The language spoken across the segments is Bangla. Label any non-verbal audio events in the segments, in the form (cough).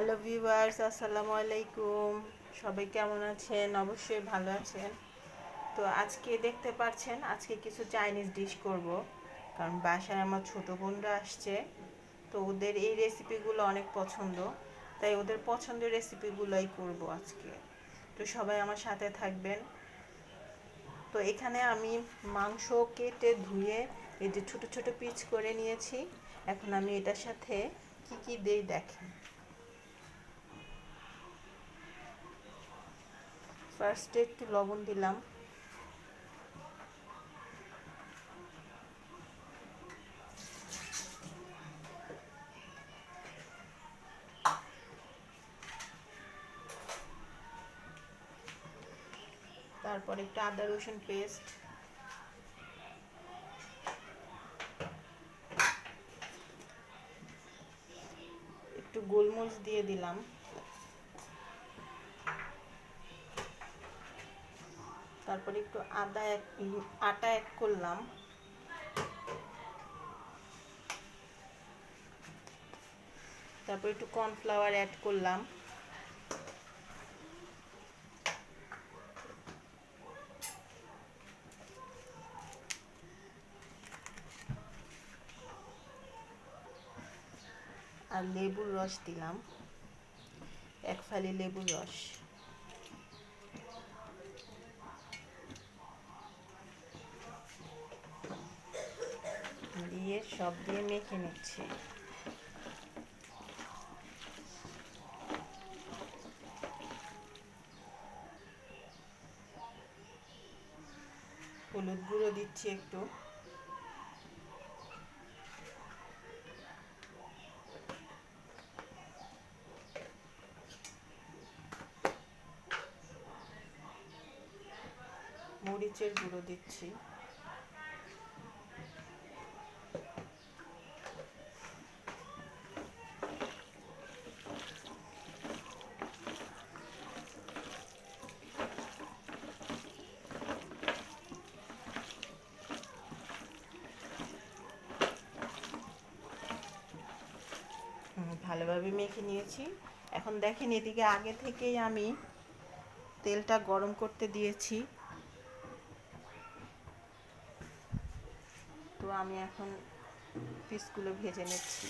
হ্যালো ভিউয়ার্স, আসসালামু আলাইকুম। সবাই কেমন আছেন? অবশ্যই ভালো আছেন। তো আজকে দেখতে পাচ্ছেন, আজকে কিছু চাইনিজ ডিশ করব। কারণ বাসায় আমার ছোট বোনরা আসছে। তো ওদের এই রেসিপিগুলো অনেক পছন্দ। তাই ওদের পছন্দের রেসিপিগুলোই করব আজকে। তো সবাই আমার সাথে থাকবেন। তো এখানে আমি মাংস কেটে ধুয়ে এই যে ছোটো ছোটো পিচ করে নিয়েছি। এখন আমি এটার সাথে কি কি দেই দেখেন। ফার্স্টে একটু লবণ দিলাম। তারপর একটু আদা রসুন পেস্ট একটু গোলমরিচ দিয়ে দিলাম। তারপর একটু আদা এক আটা এক করলাম। তারপর একটু কর্নফ্লাওয়ার অ্যাড করলাম। আর লেবুর রস দিলাম। এক ফালি লেবুর রস। দিয়ে সব দিয়ে মেখে নিচ্ছি। হলুদ গুঁড়ো দিচ্ছি একটু। মরিচের গুঁড়ো দিচ্ছি। ভালোভাবে মেখে নিয়েছি। এখন দেখেন এদিকে আগে থেকেই আমি তেলটা গরম করতে দিয়েছি। তো আমি এখন পিসগুলো ভেজে নিচ্ছি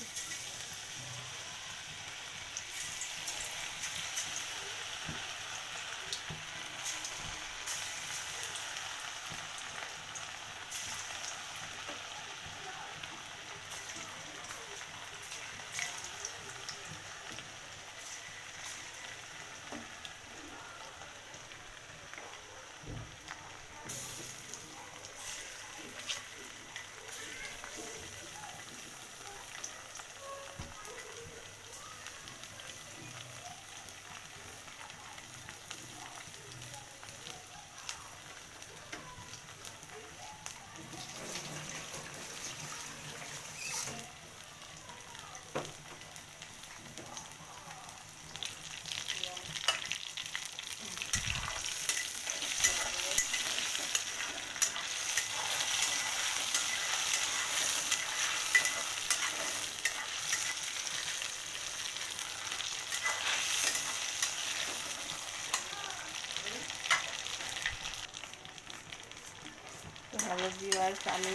হ্যালো ভিউয়ার্স আমি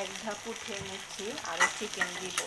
এক ধাপ উঠে নিচ্ছি আরও চিকেন দিব।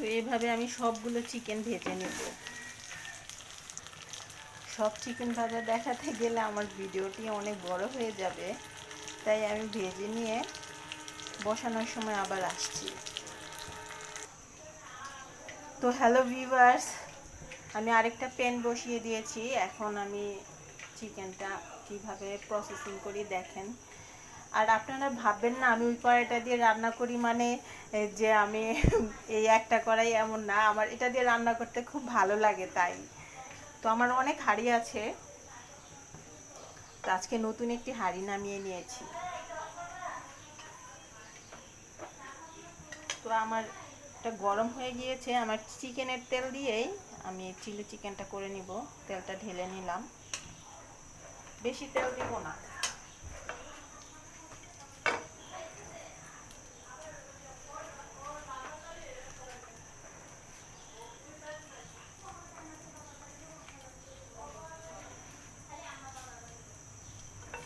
তো এইভাবে আমি সবগুলো চিকেন ভেজে নেব। সব চিকেন ভাজা দেখাতে গেলে আমার ভিডিওটি অনেক বড় হয়ে যাবে। তাই আমি ভেজে নিয়ে বসানোর সময় আবার আসছি। তো হ্যালো ভিভার্স আমি আরেকটা প্যান বসিয়ে দিয়েছি। এখন আমি চিকেনটা কীভাবে প্রসেসিং করি দেখেন। আর আপনারা ভাববেন না, আমি ওই কড়াইটা দিয়ে রান্না করি মানে যে আমি (laughs) এই একটা কড়াই এমন না, আমার এটা দিয়ে রান্না করতে খুব ভালো লাগে তাই। তো আমার অনেক হাঁড়ি আছে। তো আজকে নতুন একটি হাঁড়ি নামিয়ে নিয়েছি। তো আমার এটা গরম হয়ে গিয়েছে, আমার চিকেনের তেল দিয়েই আমি চিলি চিকেনটা করে নিব, তেলটা ঢেলে নিলাম। বেশি তেল দিব না।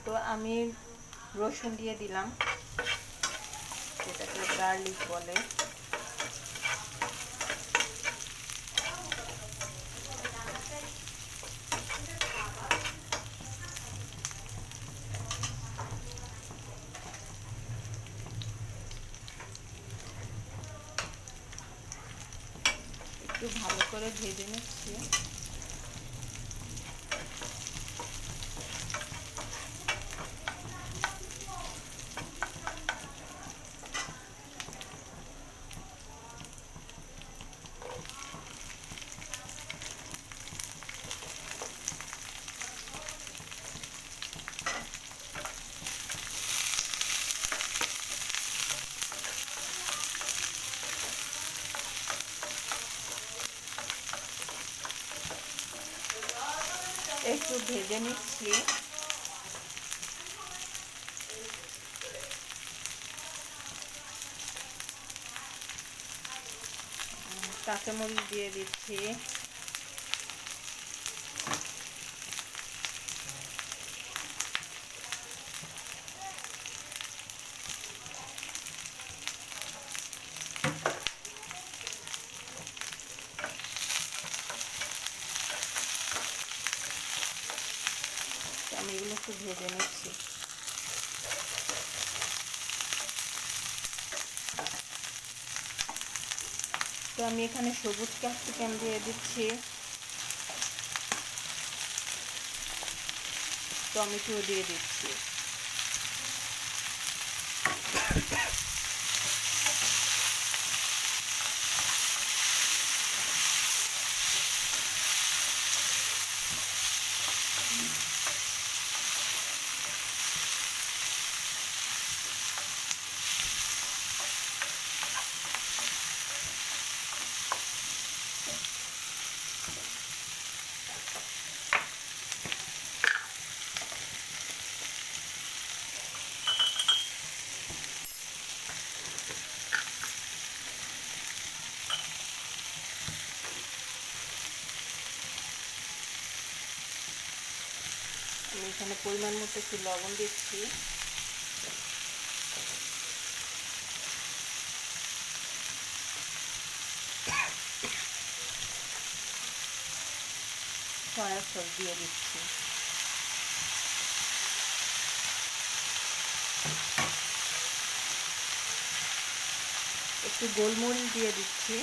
তো আমি রসুন দিয়ে দিলাম। যেটাকে গার্লিক বলে। একটু ভালো করে ভেজে নিচ্ছি একটু ভেজে নিচ্ছি। কাঁচামরিচ দিয়ে দিচ্ছি। আমি এগুলো একটু ভেজে নিচ্ছি। তো আমি এখানে সবুজ ক্যাপসিকাম দিয়ে দিচ্ছি। টমেটো দিয়ে দিচ্ছি আমি এখানে পরিমাণ মতো একটু লবণ দিচ্ছি। সয়া সস দিয়ে দিচ্ছি। একটু গোলমরিচ দিয়ে দিচ্ছি।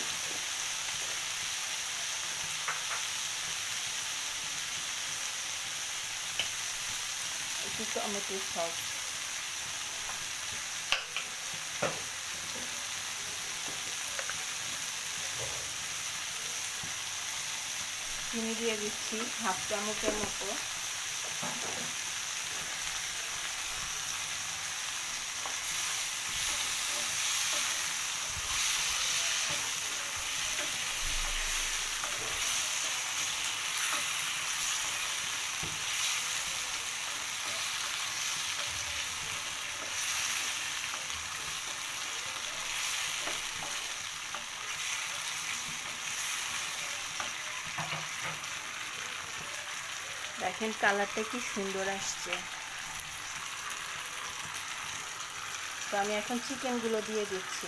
একটু টমেটো সস চিনি দিয়ে দিচ্ছি হাফ চামচের মতো দেখেন কালারটা কি সুন্দর আসছে। তো আমি এখন চিকেনগুলো দিয়ে দিচ্ছি।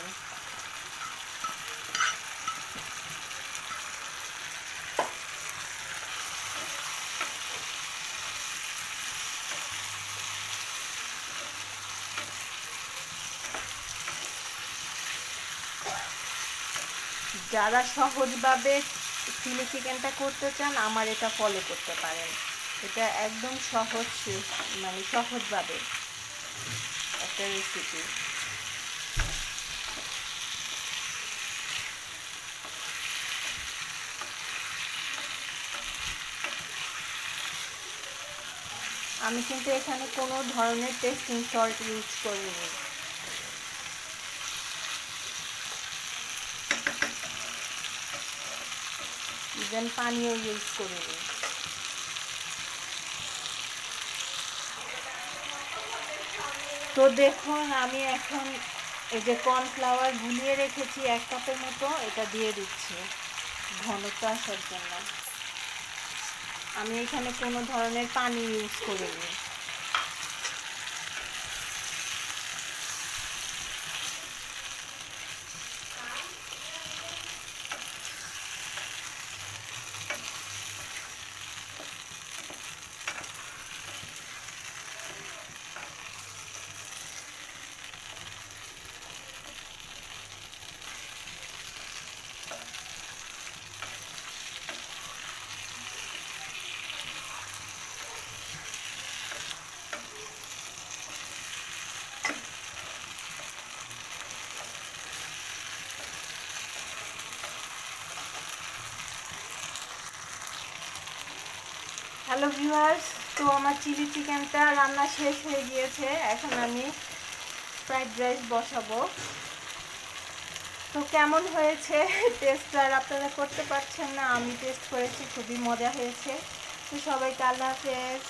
যারা সহজভাবে চিলি চিকেনটা করতে চান, আমার এটা ফলো করতে পারেন। এটা একদম সহজ মানে সহজভাবে একটা রেসিপি আমি কিন্তু এখানে কোনো ধরনের টেস্টিং সল্ট ইউজ করিনি। ইভেন পানিও ইউজ করিনি। তো দেখুন, আমি এখন এই যে কর্নফ্লাওয়ার গুলিয়ে রেখেছি এক কাপের মতো, এটা দিয়ে দিচ্ছি ঘনত্ব আসার জন্য। আমি এখানে কোনো ধরনের পানি ইউজ করিনি। হ্যালো ভিউয়ার্স তো আমার চিলি চিকেনটা রান্না শেষ হয়ে গিয়েছে। এখন আমি ফ্রাইড রাইস বসাবো। তো কেমন হয়েছে টেস্ট আর আপনারা করতে পারছেন না? আমি টেস্ট করেছি, খুবই মজা হয়েছে। তো সবাইকে আল্লাহ হাফেজ।